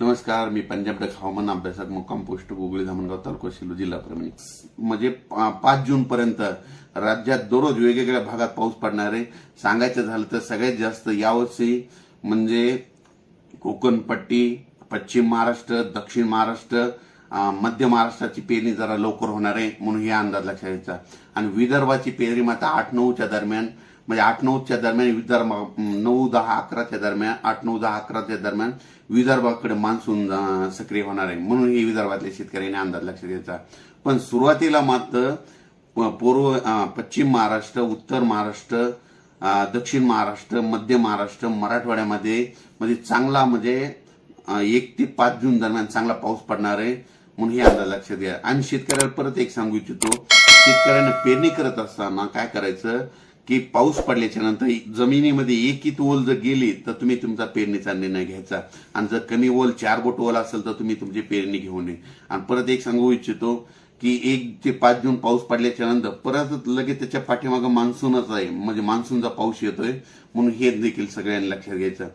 नमस्कार मी पंजाब हवामान अभ्यासक मुक्काम पोस्ट गुगळी धामणगाव तालुका शिलो जिल्हा प्रमाणे म्हणजे पाच जून पर्यंत राज्यात दररोज वेगवेगळ्या भागात पाऊस पडणार आहे. सांगायचं झालं तर सगळ्यात जास्त यावर्षी म्हणजे कोकणपट्टी पश्चिम महाराष्ट्र दक्षिण महाराष्ट्र मध्य महाराष्ट्राची पेरणी जरा लवकर होणार आहे म्हणून हे अंदाज लक्षात घ्यायचा. आणि विदर्भाची पेरणी मात्र आठ नऊच्या दरम्यान म्हणजे आठ नऊच्या दरम्यान विदर्भ नऊ दहा अकराच्या दरम्यान आठ नऊ दहा अकराच्या दरम्यान विदर्भाकडे मान्सून सक्रिय होणार आहे. म्हणून हे विदर्भातल्या शेतकऱ्यांनी अंदाज लक्षात घ्यायचा पण सुरुवातीला मात्र पूर्व पश्चिम महाराष्ट्र उत्तर महाराष्ट्र दक्षिण महाराष्ट्र मध्य महाराष्ट्र मराठवाड्यामध्ये म्हणजे चांगला म्हणजे एक ते पाच जून दरम्यान चांगला पाऊस पडणार आहे. म्हणून हे अंदाज लक्षात घ्या. आणि शेतकऱ्याला परत एक सांगू इच्छितो. शेतकऱ्यांना पेरणी करत असताना काय करायचं? की पाऊस पडल्याच्या नंतर जमिनीमध्ये एकीत ओल जर गेली तर तुम्ही तुमचा पेरणीचा निर्णय घ्यायचा. आणि जर कमी ओल चार बोट ओल असेल तर तुम्ही तुमची पेरणी घेऊ नये. आणि परत एक सांगू इच्छितो की एक ते पाच जून पाऊस पडल्याच्या नंतर परत लगेच त्याच्या पाठीमागं मान्सूनच आहे. म्हणजे मान्सूनचा पाऊस येतोय. म्हणून हे देखील सगळ्यांनी लक्षात घ्यायचं.